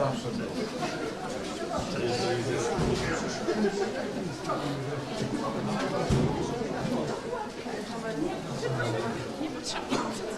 Zawsze Nie potrzeba.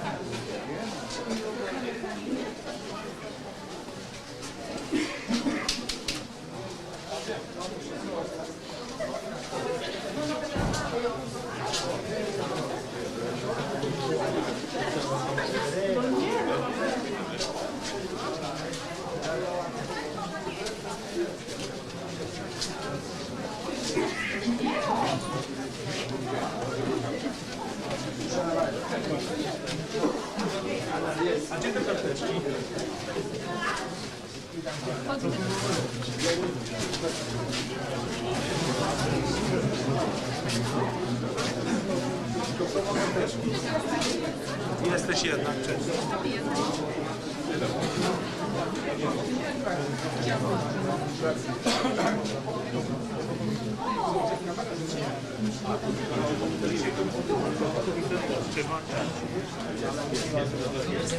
Jesteś jednak, cześć.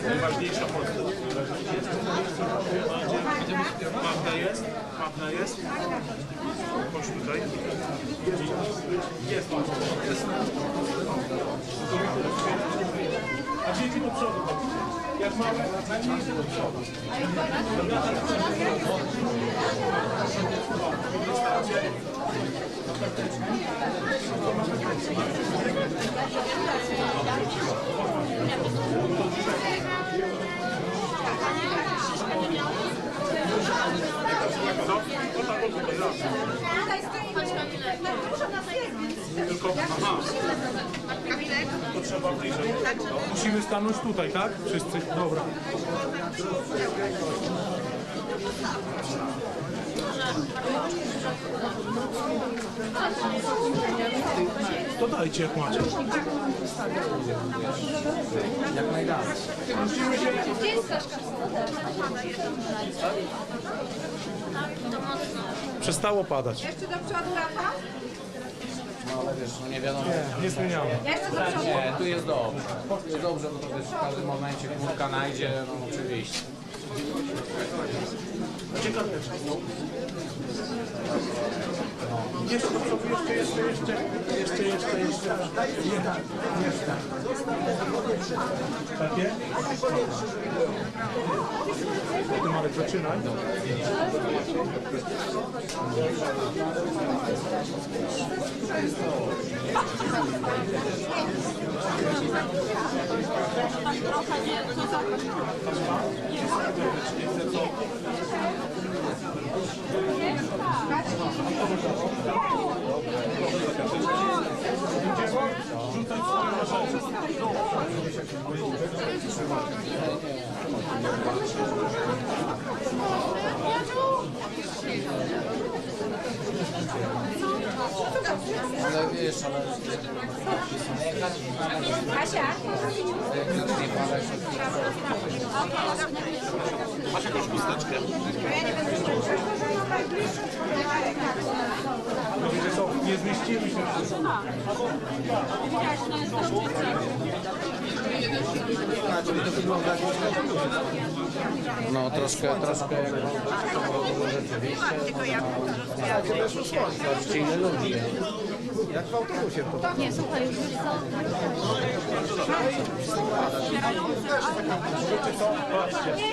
Najważniejsza postać. Magda jest? Magda jest? Chodź tutaj. Jest. Jest. A dzieci do przodu. Jak małe, najmniejsze do przodu. No, to tak od tutaj, raz. Tylko, aha. To trzeba bliżej. Musimy stanąć tutaj, tak? Wszyscy? Dobra. To dajcie jak macie. Jak najdalej. Musimy się... Gdzie jest Staszka? Przestało padać. Jeszcze do przodu, Rafa? No ale wiesz, no nie wiadomo. Nie zmieniamy. Jeszcze do przodu. Nie, tu jest dobrze. Jest dobrze, bo to wiesz, w każdym momencie kurka najdzie, no oczywiście. Są? Jeszcze jeszcze, jeszcze, jeszcze, jeszcze, jeszcze, jeszcze. Jedna, jeszcze. Takie? Ty Marek, zaczynaj. Rzucaj swoje rzeczy. Ale wiesz, ale Kasia? nie Masz jakąś chusteczkę? No wiecie co, nie zmieścimy się. No troszkę, troszkę jak rzeczywiście. Ile ludzi. Jak w autobusie to. Nie, słuchaj, już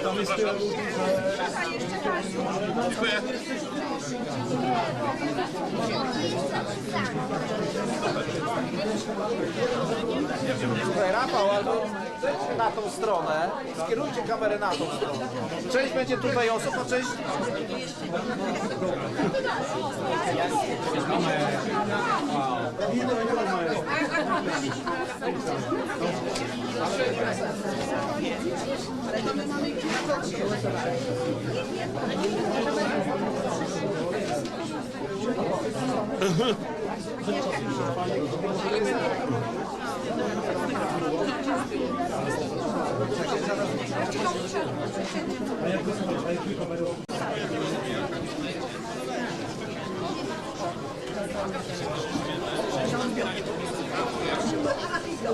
tam jest tyle ludzi, że... Słuchaj, Rafał, albo na tą stronę, skierujcie kamerę na tą stronę. Część będzie tutaj osób, a część...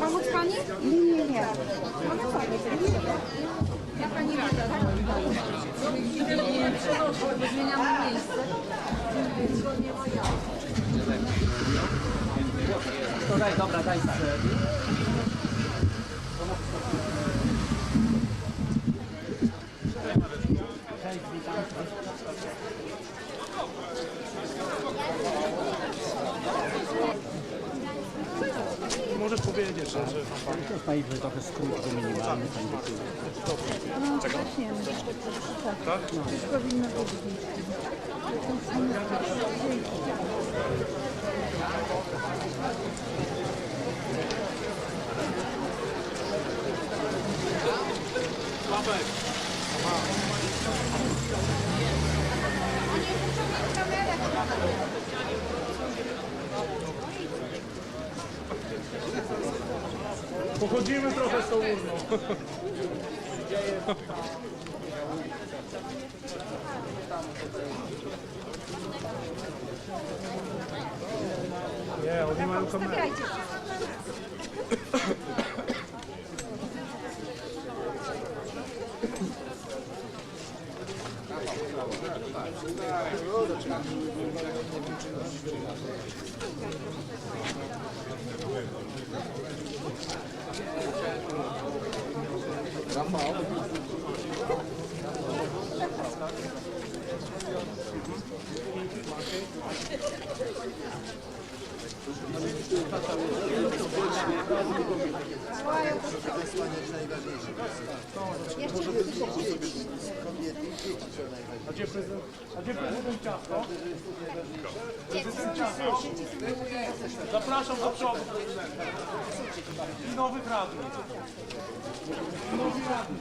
Pomóc pani? Nie, nie, nie. Mogę pani. Ja pani rada. Zmieniamy miejsce. To daj, dobra, daj tak. Możesz powiedzieć, że... że Pani trochę skrót do minimalny. tak? Sławek. Pochodzimy trochę z tą urną. Nie, oni mają kamerę. Zabierajcie. A Zapraszam do przodu. I nowych radnych. I nowi radni.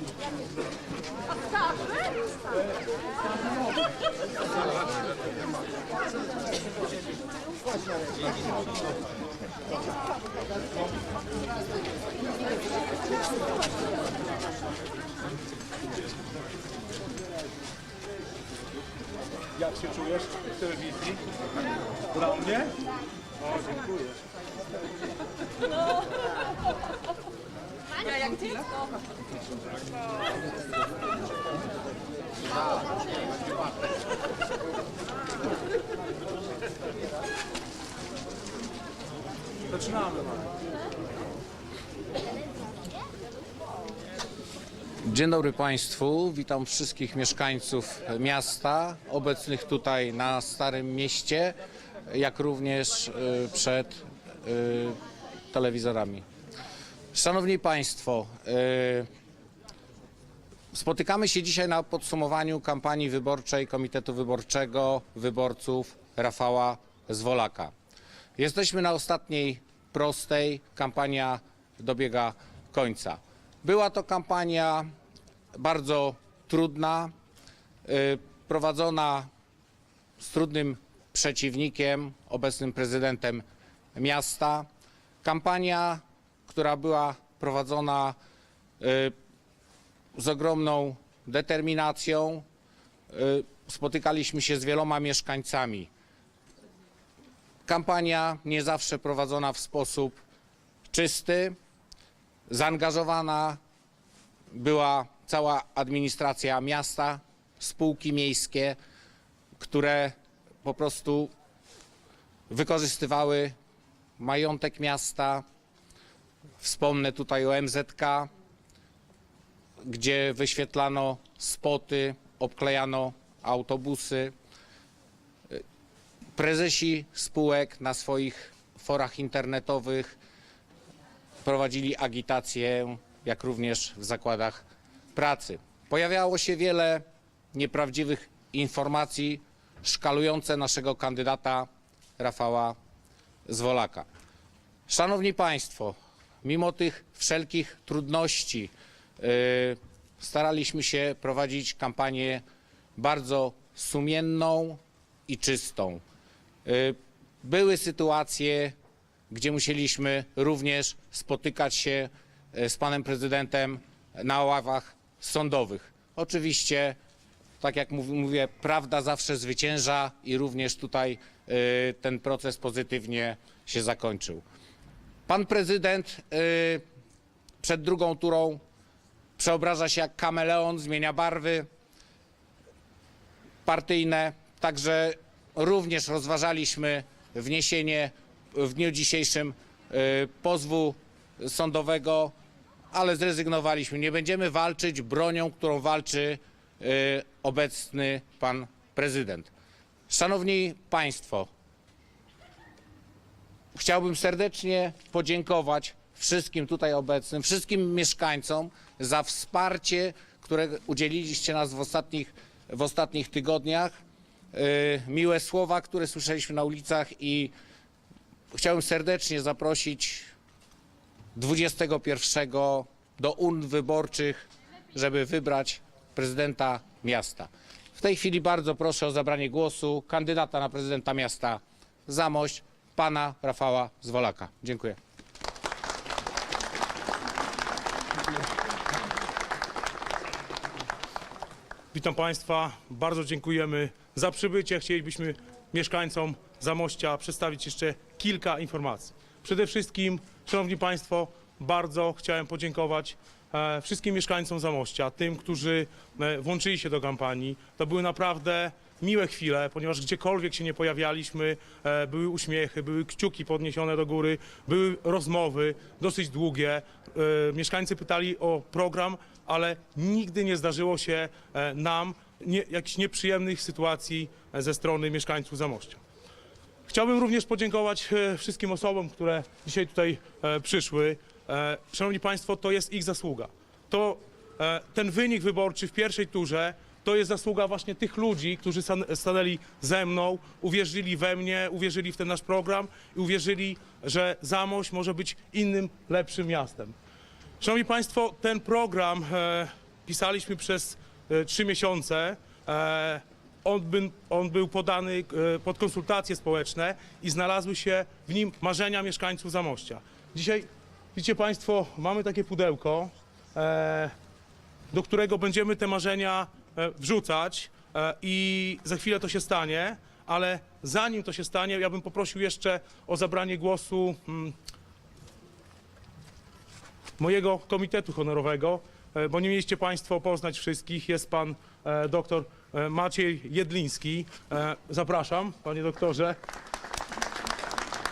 Jak się czujesz w telewizji? Dla mnie? O, dziękuję. Zaczynamy. Dzień dobry Państwu, witam wszystkich mieszkańców miasta obecnych tutaj na Starym Mieście, jak również y, przed y, telewizorami. Szanowni Państwo, y, spotykamy się dzisiaj na podsumowaniu kampanii wyborczej Komitetu Wyborczego Wyborców Rafała Zwolaka. Jesteśmy na ostatniej prostej, kampania dobiega końca. Była to kampania bardzo trudna, y, prowadzona z trudnym przeciwnikiem, obecnym prezydentem miasta. Kampania, która była prowadzona y, z ogromną determinacją. Y, Spotykaliśmy się z wieloma mieszkańcami. Kampania nie zawsze prowadzona w sposób czysty, zaangażowana była cała administracja miasta, spółki miejskie, które po prostu wykorzystywały majątek miasta. Wspomnę tutaj o MZK, gdzie wyświetlano spoty, obklejano autobusy. Prezesi spółek na swoich forach internetowych prowadzili agitację, jak również w zakładach pracy. Pojawiało się wiele nieprawdziwych informacji szkalujące naszego kandydata Rafała Zwolaka. Szanowni Państwo, mimo tych wszelkich trudności y, staraliśmy się prowadzić kampanię bardzo sumienną i czystą. Y, Były sytuacje, gdzie musieliśmy również spotykać się y, z panem prezydentem na ławach sądowych. Oczywiście, tak jak mów- mówię, prawda zawsze zwycięża i również tutaj y, ten proces pozytywnie się zakończył. Pan prezydent y, przed drugą turą przeobraża się jak kameleon, zmienia barwy partyjne, także również rozważaliśmy wniesienie w dniu dzisiejszym y, pozwu sądowego, ale zrezygnowaliśmy. Nie będziemy walczyć bronią, którą walczy y, obecny pan prezydent. Szanowni Państwo, chciałbym serdecznie podziękować wszystkim tutaj obecnym, wszystkim mieszkańcom za wsparcie, które udzieliliście nas w ostatnich, w ostatnich tygodniach. Yy, Miłe słowa, które słyszeliśmy na ulicach i chciałbym serdecznie zaprosić 21 do urn wyborczych, żeby wybrać prezydenta miasta. W tej chwili bardzo proszę o zabranie głosu kandydata na prezydenta miasta Zamość, pana Rafała Zwolaka. Dziękuję. Witam Państwa, bardzo dziękujemy za przybycie. Chcielibyśmy mieszkańcom Zamościa przedstawić jeszcze kilka informacji. Przede wszystkim, Szanowni Państwo, bardzo chciałem podziękować e, wszystkim mieszkańcom Zamościa, tym, którzy e, włączyli się do kampanii. To były naprawdę miłe chwile, ponieważ gdziekolwiek się nie pojawialiśmy, e, były uśmiechy, były kciuki podniesione do góry, były rozmowy dosyć długie. Mieszkańcy pytali o program, ale nigdy nie zdarzyło się nam nie, jakichś nieprzyjemnych sytuacji ze strony mieszkańców Zamościa. Chciałbym również podziękować e, wszystkim osobom, które dzisiaj tutaj e, przyszły. E, Szanowni Państwo, to jest ich zasługa. To ten wynik wyborczy w pierwszej turze to jest zasługa właśnie tych ludzi, którzy stan- stanęli ze mną, uwierzyli we mnie, uwierzyli w ten nasz program i uwierzyli, że Zamość może być innym, lepszym miastem. Szanowni Państwo, ten program pisaliśmy przez trzy miesiące. On, by, on był podany e, pod konsultacje społeczne i znalazły się w nim marzenia mieszkańców Zamościa. Dzisiaj, widzicie Państwo, mamy takie pudełko, e, do którego będziemy te marzenia e, wrzucać i za chwilę to się stanie, ale zanim to się stanie, ja bym poprosił jeszcze o zabranie głosu mm, mojego komitetu honorowego, bo nie mieliście Państwo poznać wszystkich. Jest pan doktor Maciej Jedliński. E, zapraszam, panie doktorze.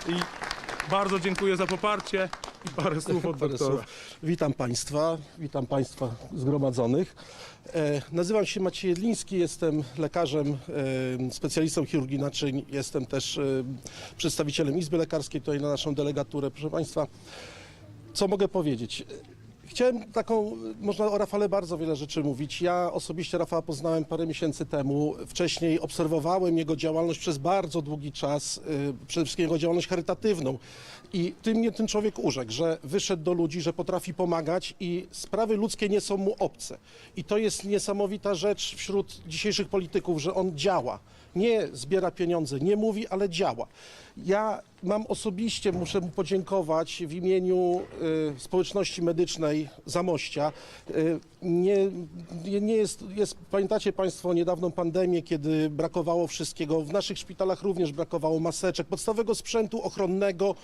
I bardzo dziękuję za poparcie i parę słów od Parę doktora. słów. Witam Państwa, witam Państwa zgromadzonych. E, nazywam się Maciej Jedliński, jestem lekarzem, e, specjalistą chirurgii naczyń, jestem też e, przedstawicielem Izby Lekarskiej tutaj na naszą delegaturę. Proszę Państwa, co mogę powiedzieć? Chciałem taką, można o Rafale bardzo wiele rzeczy mówić. Ja osobiście Rafała poznałem parę miesięcy temu. Wcześniej obserwowałem jego działalność przez bardzo długi czas, y, przede wszystkim jego działalność charytatywną. I tym mnie ten człowiek urzekł, że wyszedł do ludzi, że potrafi pomagać i sprawy ludzkie nie są mu obce. I to jest niesamowita rzecz wśród dzisiejszych polityków, że on działa. Nie zbiera pieniądze, nie mówi, ale działa. Ja mam osobiście, muszę mu podziękować w imieniu y, społeczności medycznej Zamościa. Y, nie, nie, jest, jest, pamiętacie Państwo niedawną pandemię, kiedy brakowało wszystkiego. W naszych szpitalach również brakowało maseczek, podstawowego sprzętu ochronnego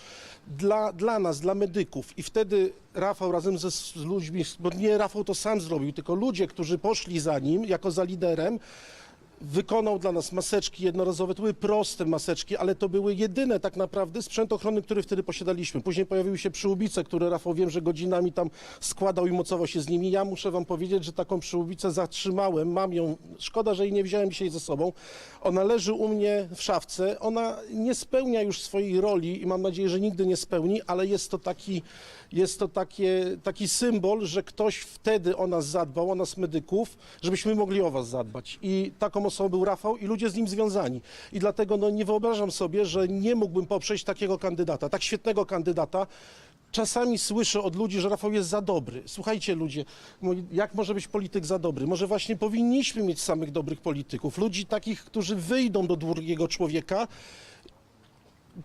dla, dla nas, dla medyków. I wtedy Rafał razem ze, z ludźmi, bo nie Rafał to sam zrobił, tylko ludzie, którzy poszli za nim, jako za liderem, wykonał dla nas maseczki jednorazowe. To były proste maseczki, ale to były jedyne tak naprawdę sprzęt ochronny, który wtedy posiadaliśmy. Później pojawiły się przyłbice, które Rafał wiem, że godzinami tam składał i mocował się z nimi. Ja muszę wam powiedzieć, że taką przyłbicę zatrzymałem, mam ją. Szkoda, że jej nie wziąłem dzisiaj ze sobą. Ona leży u mnie w szafce. Ona nie spełnia już swojej roli i mam nadzieję, że nigdy nie spełni, ale jest to taki jest to takie, taki symbol, że ktoś wtedy o nas zadbał, o nas medyków, żebyśmy mogli o was zadbać. I taką osobą był Rafał i ludzie z nim związani. I dlatego no, nie wyobrażam sobie, że nie mógłbym poprzeć takiego kandydata, tak świetnego kandydata, czasami słyszę od ludzi, że Rafał jest za dobry. Słuchajcie ludzie, jak może być polityk za dobry? Może właśnie powinniśmy mieć samych dobrych polityków, ludzi takich, którzy wyjdą do drugiego człowieka,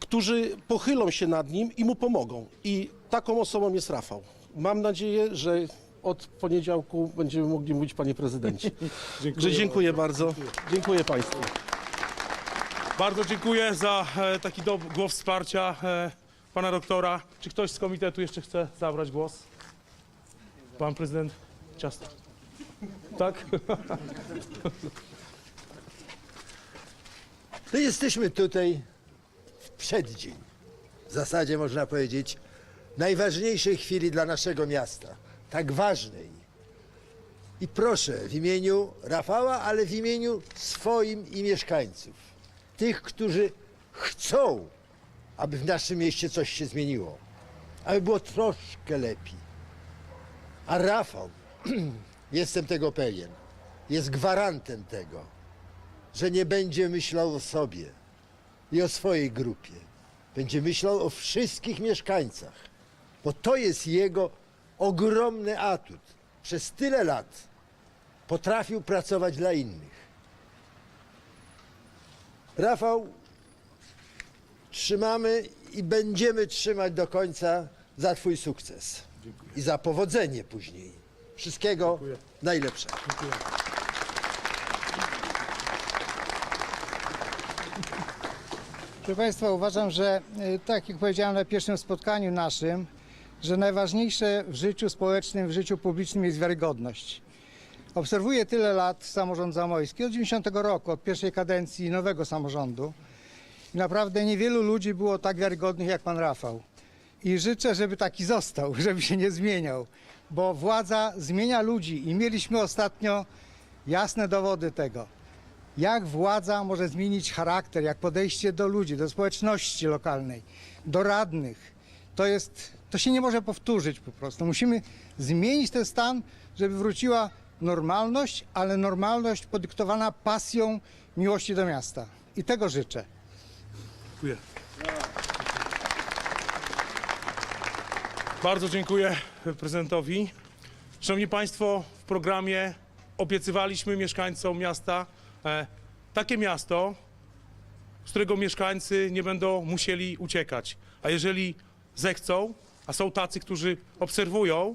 którzy pochylą się nad nim i mu pomogą. I taką osobą jest Rafał. Mam nadzieję, że od poniedziałku będziemy mogli mówić, panie prezydencie. dziękuję, dziękuję bardzo. Dziękuję państwu. Bardzo dziękuję za e, taki do, głos wsparcia e, pana doktora. Czy ktoś z komitetu jeszcze chce zabrać głos? Pan prezydent Ciasto. Tak? To jesteśmy tutaj w przeddzień, w zasadzie można powiedzieć, najważniejszej chwili dla naszego miasta. Tak ważnej. I proszę w imieniu Rafała, ale w imieniu swoim i mieszkańców, tych, którzy chcą, aby w naszym mieście coś się zmieniło, aby było troszkę lepiej. A Rafał, jestem tego pewien, jest gwarantem tego, że nie będzie myślał o sobie i o swojej grupie. Będzie myślał o wszystkich mieszkańcach, bo to jest jego ogromny atut. Przez tyle lat potrafił pracować dla innych. Rafał, trzymamy i będziemy trzymać do końca za Twój sukces i za powodzenie później. Wszystkiego najlepszego. Proszę Państwa, uważam, że y, tak jak powiedziałem na pierwszym spotkaniu naszym, że najważniejsze w życiu społecznym, w życiu publicznym jest wiarygodność. Obserwuję tyle lat samorząd zamojski, od 90 roku, od pierwszej kadencji nowego samorządu. Naprawdę niewielu ludzi było tak wiarygodnych jak pan Rafał. I życzę, żeby taki został, żeby się nie zmieniał, bo władza zmienia ludzi i mieliśmy ostatnio jasne dowody tego jak władza może zmienić charakter, jak podejście do ludzi, do społeczności lokalnej, do radnych. To jest, to się nie może powtórzyć po prostu. Musimy zmienić ten stan, żeby wróciła normalność, ale normalność podyktowana pasją miłości do miasta. I tego życzę. Dziękuję. Bardzo dziękuję prezydentowi. Szanowni Państwo, w programie obiecywaliśmy mieszkańcom miasta e, takie miasto, z którego mieszkańcy nie będą musieli uciekać. A jeżeli zechcą, a są tacy, którzy obserwują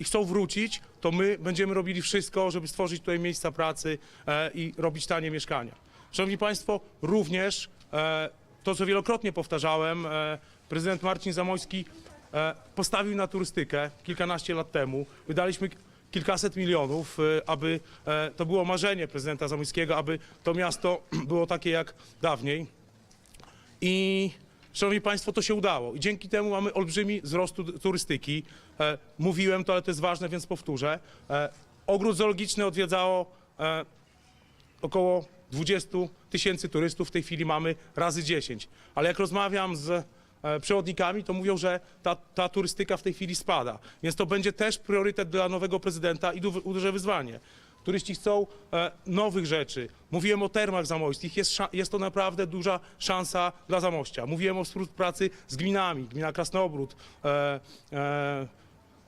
i chcą wrócić, to my będziemy robili wszystko, żeby stworzyć tutaj miejsca pracy e, i robić tanie mieszkania. Szanowni Państwo, również e, to, co wielokrotnie powtarzałem, e, prezydent Marcin Zamojski postawił na turystykę kilkanaście lat temu. Wydaliśmy kilkaset milionów, aby to było marzenie prezydenta Zamojskiego, aby to miasto było takie jak dawniej. I szanowni Państwo, to się udało. I dzięki temu mamy olbrzymi wzrost tu- turystyki. E, mówiłem to, ale to jest ważne, więc powtórzę. E, ogród zoologiczny odwiedzało e, około 20 tysięcy turystów. W tej chwili mamy razy 10. Ale jak rozmawiam z e, przewodnikami, to mówią, że ta, ta turystyka w tej chwili spada. Więc to będzie też priorytet dla nowego prezydenta i du- duże wyzwanie. Turyści chcą e, nowych rzeczy. Mówiłem o termach zamojskich. Jest, jest to naprawdę duża szansa dla Zamościa. Mówiłem o współpracy z gminami. Gmina Krasnobród, e, e,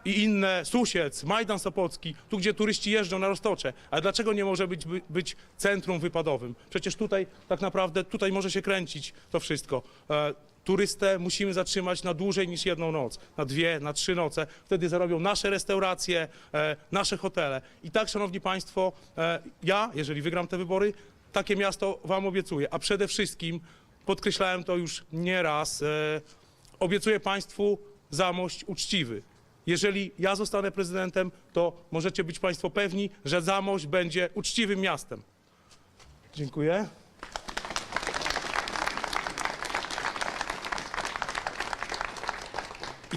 i inne, Susiec, Majdan Sopocki, tu gdzie turyści jeżdżą na Roztocze. Ale dlaczego nie może być, by- być centrum wypadowym? Przecież tutaj tak naprawdę, tutaj może się kręcić to wszystko. E, turystę musimy zatrzymać na dłużej niż jedną noc, na dwie, na trzy noce. Wtedy zarobią nasze restauracje, e, nasze hotele. I tak, szanowni państwo, e, ja, jeżeli wygram te wybory, takie miasto wam obiecuję. A przede wszystkim, podkreślałem to już nieraz, e, obiecuję państwu Zamość uczciwy. Jeżeli ja zostanę prezydentem, to możecie być Państwo pewni, że Zamość będzie uczciwym miastem. Dziękuję.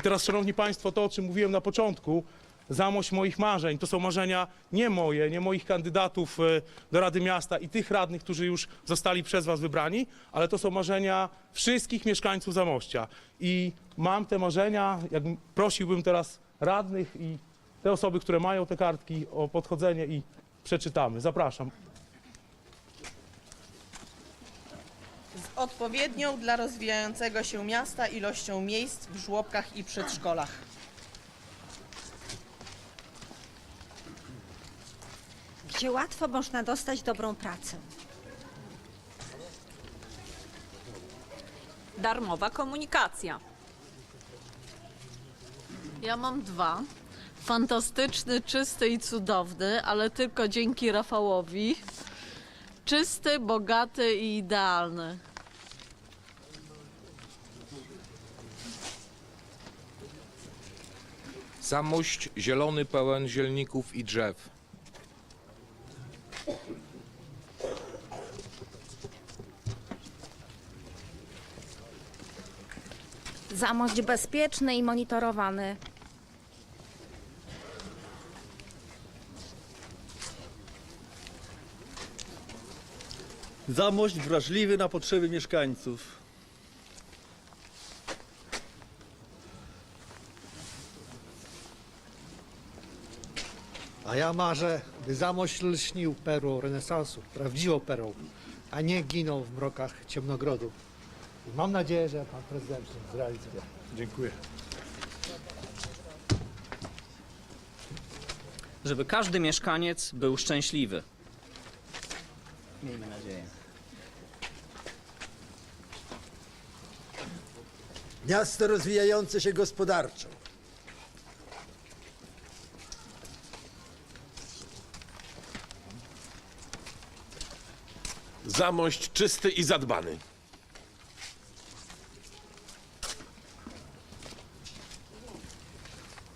Teraz, Szanowni Państwo, to o czym mówiłem na początku, Zamość moich marzeń. To są marzenia nie moje, nie moich kandydatów e, do Rady Miasta i tych radnych, którzy już zostali przez Was wybrani, ale to są marzenia wszystkich mieszkańców Zamościa. I mam te marzenia, jak prosiłbym teraz radnych i te osoby, które mają te kartki o podchodzenie i przeczytamy. Zapraszam. Odpowiednią dla rozwijającego się miasta ilością miejsc w żłobkach i przedszkolach. Gdzie łatwo można dostać dobrą pracę. Darmowa komunikacja. Ja mam dwa. Fantastyczny, czysty i cudowny, ale tylko dzięki Rafałowi. Czysty, bogaty i idealny. Zamość zielony, pełen zielników i drzew. Zamość bezpieczny i monitorowany. Zamość wrażliwy na potrzeby mieszkańców. A ja marzę, by Zamość lśnił perłą renesansu, prawdziwą perłą, a nie ginął w mrokach ciemnogrodu. I mam nadzieję, że pan prezydent to zrealizuje. Dziękuję. Żeby każdy mieszkaniec był szczęśliwy. Miejmy nadzieję. Miasto rozwijające się gospodarczo. Zamość czysty i zadbany.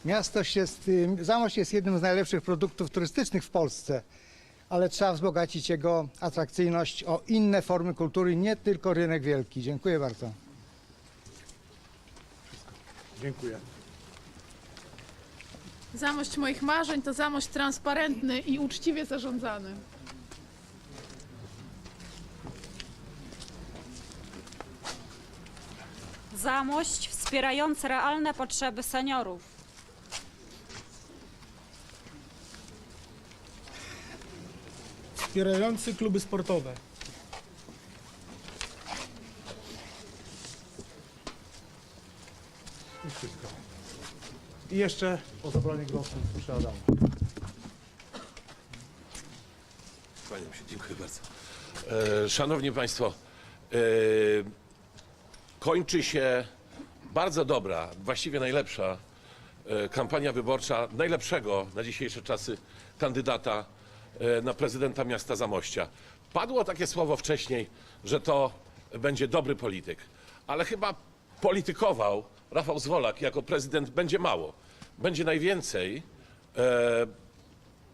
Miasto jest, y, Zamość jest jednym z najlepszych produktów turystycznych w Polsce, ale trzeba wzbogacić jego atrakcyjność o inne formy kultury, nie tylko rynek wielki. Dziękuję bardzo. Dziękuję. Zamość moich marzeń to zamość transparentny i uczciwie zarządzany. Zamość wspierająca realne potrzeby seniorów. Wspierający kluby sportowe. I jeszcze o zabranie głosu proszę Adama. Kłaniam się, dziękuję bardzo. E, szanowni Państwo, e, kończy się bardzo dobra, właściwie najlepsza e, kampania wyborcza najlepszego na dzisiejsze czasy kandydata e, na prezydenta miasta Zamościa. Padło takie słowo wcześniej, że to będzie dobry polityk, ale chyba politykował Rafał Zwolak jako prezydent będzie mało. Będzie najwięcej e,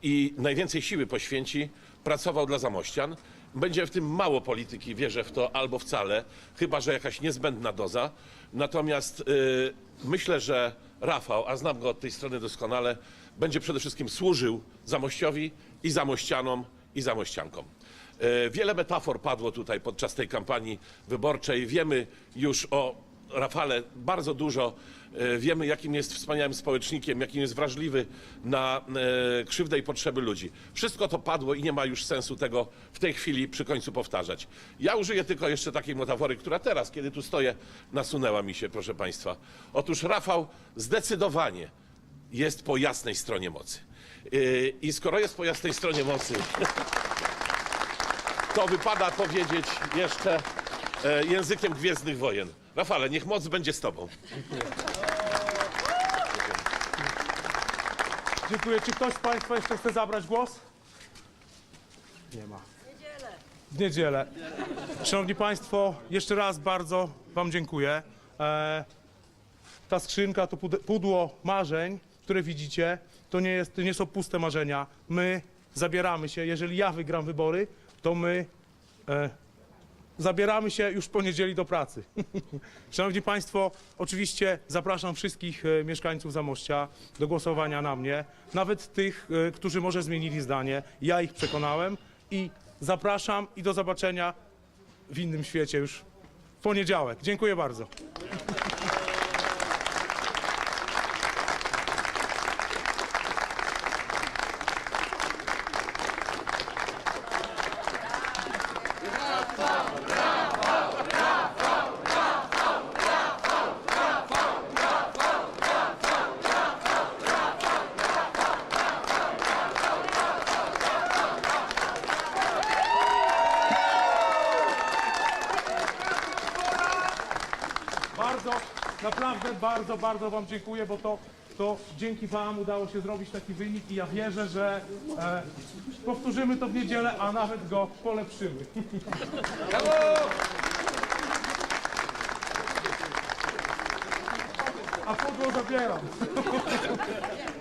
i najwięcej siły poświęci, pracował dla Zamościan. Będzie w tym mało polityki, wierzę w to, albo wcale, chyba że jakaś niezbędna doza. Natomiast y, myślę, że Rafał, a znam go od tej strony doskonale, będzie przede wszystkim służył Zamościowi i Zamościanom i Zamościankom. Y, wiele metafor padło tutaj podczas tej kampanii wyborczej. Wiemy już o Rafale bardzo dużo. E, Wiemy, jakim jest wspaniałym społecznikiem, jakim jest wrażliwy na e, krzywdę i potrzeby ludzi. Wszystko to padło i nie ma już sensu tego w tej chwili przy końcu powtarzać. Ja użyję tylko jeszcze takiej metafory, która teraz, kiedy tu stoję, nasunęła mi się, proszę Państwa. Otóż Rafał zdecydowanie jest po jasnej stronie mocy. E, I skoro jest po jasnej stronie mocy, to wypada powiedzieć jeszcze językiem Gwiezdnych Wojen. Rafale, niech moc będzie z Tobą. Dziękuję. Czy ktoś z Państwa jeszcze chce zabrać głos? Nie ma. W niedzielę. Szanowni Państwo, jeszcze raz bardzo Wam dziękuję. E, ta skrzynka, to pud- pudło marzeń, które widzicie, to nie, jest, nie są puste marzenia. My zabieramy się, jeżeli ja wygram wybory, to my e, zabieramy się już w poniedzieli do pracy. Szanowni Państwo, oczywiście zapraszam wszystkich e, mieszkańców Zamościa do głosowania na mnie, nawet tych, e, którzy może zmienili zdanie. Ja ich przekonałem i zapraszam i do zobaczenia w innym świecie już w poniedziałek. Dziękuję bardzo. naprawdę bardzo, bardzo Wam dziękuję, bo to, to dzięki Wam udało się zrobić taki wynik i ja wierzę, że e, powtórzymy to w niedzielę, a nawet go polepszymy. A pudło zabieram.